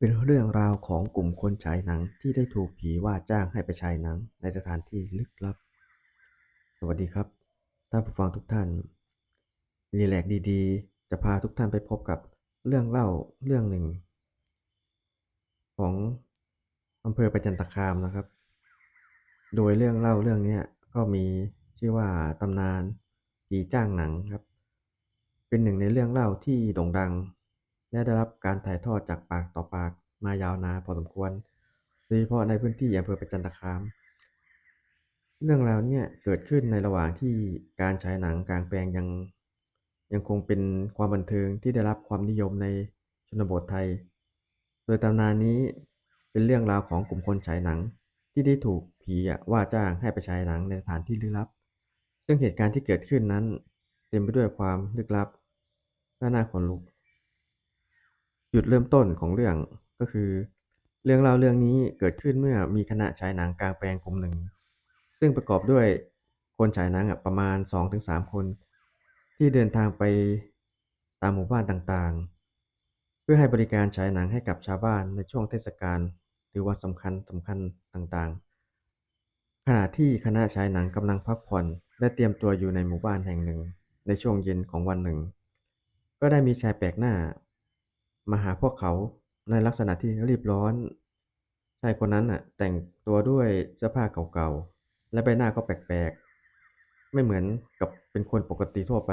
เป็นเรื่องราวของกลุ่มคนฉายหนังที่ได้ถูกผีว่าจ้างให้ไปฉายหนังในสถานที่ลึกลับ สวัสดีครับ ท่านผู้ฟังทุกท่าน รีแลกดีๆ จะพาทุกท่านไปพบกับเรื่องเล่าเรื่องหนึ่ง ของอำเภอประจันตคามนะครับ โดยเรื่องเล่าเรื่องนี้ก็มีชื่อว่าตำนานผีจ้างหนังครับ เป็นหนึ่งในเรื่องเล่าที่โด่งดัง และได้รับการถ่ายทอดจากปากต่อปากมายาวนานพอสมควร โดยเฉพาะในพื้นที่อำเภอประจันตคาม เรื่องราวเนี่ยเกิดขึ้นในระหว่างที่การฉายหนังกลางแปลงยังยังคงเป็นความบันเทิงที่ได้รับความนิยมในชนบทไทย โดยตำนานนี้เป็นเรื่องราวของกลุ่มคนฉายหนังที่ได้ถูกผีว่าจ้างให้ไปฉายหนังในสถานที่ลึกลับ ซึ่งเหตุการณ์ที่เกิดขึ้นนั้น เต็มไปด้วยความลึกลับและน่าขนลุก จุดเริ่มต้นของเรื่องก็คือ เรื่องเล่าเรื่องนี้เกิดขึ้นเมื่อมีคณะฉายหนังกลางแปลงกลุ่มหนึ่ง ซึ่งประกอบด้วยคนฉายหนังประมาณ 2-3 คน ที่เดินทางไปตามหมู่บ้านต่างๆ เพื่อให้บริการฉายหนังให้กับชาวบ้านในช่วงเทศกาลหรือวันสำคัญสำคัญต่างๆ ขณะที่คณะฉายหนังกำลังพักผ่อนและเตรียมตัวอยู่ในหมู่บ้านแห่งหนึ่ง ในช่วงเย็นของวันหนึ่ง ก็ได้มีชายแปลกหน้า มาหาพวกเขาในลักษณะที่รีบร้อนชายคนนั้นน่ะ แต่งตัวด้วยเสื้อผ้าเก่าๆ และใบหน้าก็แปลกๆ ไม่เหมือนกับเป็นคนปกติทั่วไป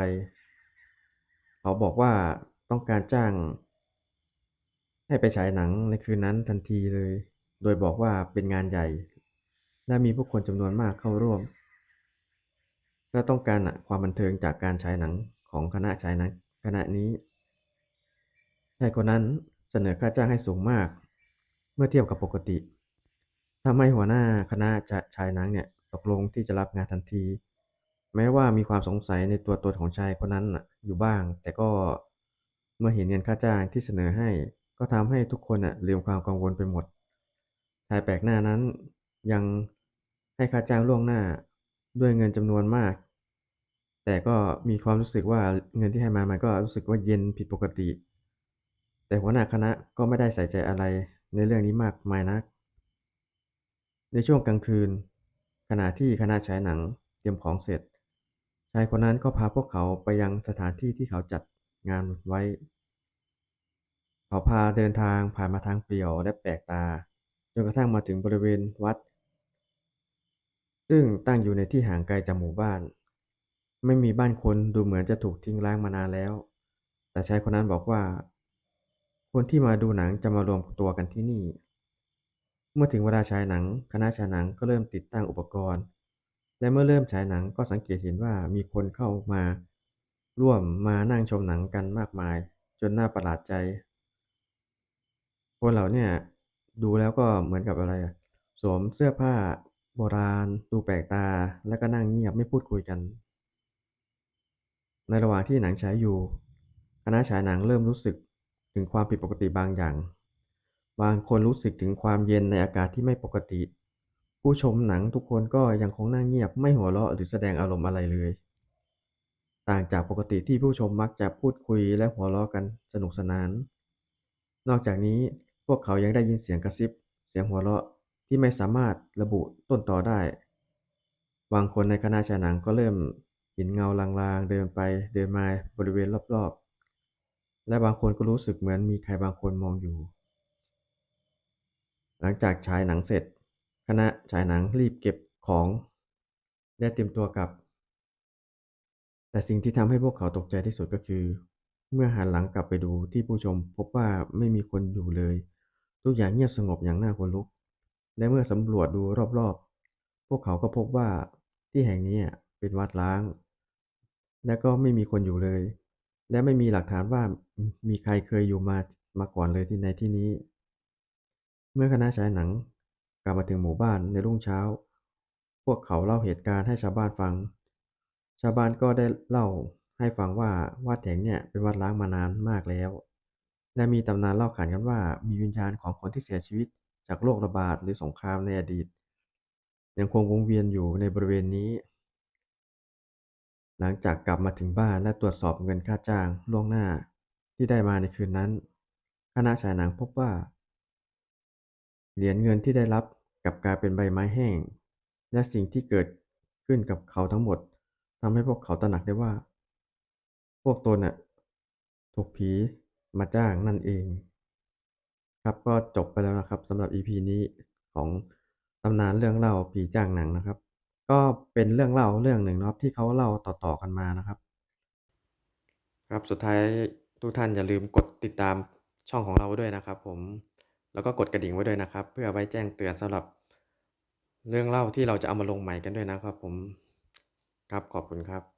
เขาบอกว่าต้องการจ้าง ให้ไปฉายหนังในคืนนั้นทันทีเลย โดยบอกว่าเป็นงานใหญ่ และมีผู้คนจำนวนมากเข้าร่วม และต้องการความบันเทิงจากการฉายหนังของคณะฉายหนังคณะนี้ ชายคนนั้นเสนอค่าจ้างให้สูงมาก เมื่อเทียบกับปกติทำให้หัวหน้าคณะจะฉายนังเนี่ยตกลงที่จะรับงานทันที แม้ว่ามีความสงสัยในตัวตนของชายคนนั้นอยู่บ้าง แต่ก็เมื่อเห็นเงินค่าจ้างที่เสนอให้ ก็ทำให้ทุกคนน่ะลืมความกังวลไปหมดชายแปลกหน้านั้นยังให้ค่าจ้างล่วงหน้าด้วยเงินจำนวนมาก แต่ก็มีความรู้สึกว่าเงินที่ให้มามันก็รู้สึกว่าเย็นผิดปกติ แต่หัวหน้าคณะก็ไม่ได้ใส่ใจอะไรในเรื่องนี้มากมายนัก ในช่วงกลางคืน ขณะที่คณะฉายหนังเตรียมของเสร็จ ชายคนนั้นก็พาพวกเขาไปยังสถานที่ที่เขาจัดงานไว้ เขาพาเดินทางผ่านมาทางเปลี่ยวและแปลกตา จนกระทั่งมาถึงบริเวณวัด ซึ่งตั้งอยู่ในที่ห่างไกลจากหมู่บ้าน ไม่มีบ้านคนดูเหมือนจะถูกทิ้งร้างมานานแล้ว แต่ชายคนนั้นบอกว่า คนที่มาดูหนังจะมารวมตัวกันที่นี่ เมื่อถึงเวลาฉายหนัง คณะฉายหนังก็เริ่มติดตั้งอุปกรณ์ และเมื่อเริ่มฉายหนังก็สังเกตเห็นว่ามีคนเข้ามา ร่วมมานั่งชมหนังกันมากมาย จนน่าประหลาดใจ คนเหล่านี่ยดูแล้วก็เหมือนกับอะไรสวมเสื้อผ้าโบราณ ดูแปลกตา แล้วก็นั่งเงียบไม่พูดคุยกัน ในระหว่างที่หนังฉายอยู่ คณะฉายหนังเริ่มรู้สึก ถึงความผิดปกติบางอย่าง บางคนรู้สึกถึงความเย็นในอากาศที่ไม่ปกติ ผู้ชมหนังทุกคนก็ยังคงนั่งเงียบไม่หัวเราะหรือแสดงอารมณ์อะไรเลย ต่างจากปกติที่ผู้ชมมักจะพูดคุยและหัวเราะกันสนุกสนาน นอกจากนี้พวกเขายังได้ยินเสียงกระซิบ เสียงหัวเราะที่ไม่สามารถระบุต้นต่อได้ บางคนในคณะฉายหนังก็เริ่มเห็นเงาลางๆ เดินไปเดินมาบริเวณรอบๆ และบางคนก็รู้สึกเหมือนมีใครบางคนมองอยู่ หลังจากฉายหนังเสร็จ คณะฉายหนังรีบเก็บของและเตรียมตัวกลับ แต่สิ่งที่ทำให้พวกเขาตกใจที่สุดก็คือ เมื่อหันหลังกลับไปดูที่ผู้ชมพบว่าไม่มีคนอยู่เลย ทุกอย่างเงียบสงบอย่างน่าขนลุก และเมื่อสำรวจดูรอบๆ พวกเขาก็พบว่าที่แห่งนี้เป็นวัดร้าง และก็ไม่มีคนอยู่เลย และไม่มีหลักฐานว่ามีใครเคยอยู่มามาก่อนเลยที่ในที่นี้ เมื่อคณะฉายหนังกลับมาถึงหมู่บ้านในรุ่งเช้า พวกเขาเล่าเหตุการณ์ให้ชาวบ้านฟัง ชาวบ้านก็ได้เล่าให้ฟังว่าวัดแห่งเนี่ยเป็นวัดร้างมานานมากแล้ว และมีตำนานเล่าขานกันว่ามีวิญญาณของคนที่เสียชีวิตจากโรคระบาดหรือสงครามในอดีต ยังคงวนเวียนอยู่ในบริเวณนี้ หลังจากกลับมาถึงบ้านและตรวจสอบเงินค่าจ้างล่วงหน้าที่ได้มาในคืนนั้น คณะฉายหนังพบว่า เหรียญเงินที่ได้รับกลับกลายเป็นใบไม้แห้ง และสิ่งที่เกิดขึ้นกับเขาทั้งหมดทำให้พวกเขาตระหนักได้ว่า พวกตนน่ะถูกผีมาจ้างนั่นเอง ครับก็จบไปแล้วนะครับสำหรับ EP นี้ของตำนานเรื่องเล่าผีจ้างหนังนะครับ ก็เป็นเรื่องเล่าเรื่องหนึ่งเนาะที่เขาเล่าต่อ ๆ กันมานะครับ ครับ สุดท้ายทุกท่านอย่าลืมกดติดตามช่องของเราด้วยนะครับผม แล้วก็กดกระดิ่งไว้ด้วยนะครับ เพื่อไว้แจ้งเตือนสำหรับ เรื่องเล่าที่เราจะเอามาลงใหม่กันด้วยนะครับผม ครับ ขอบคุณครับ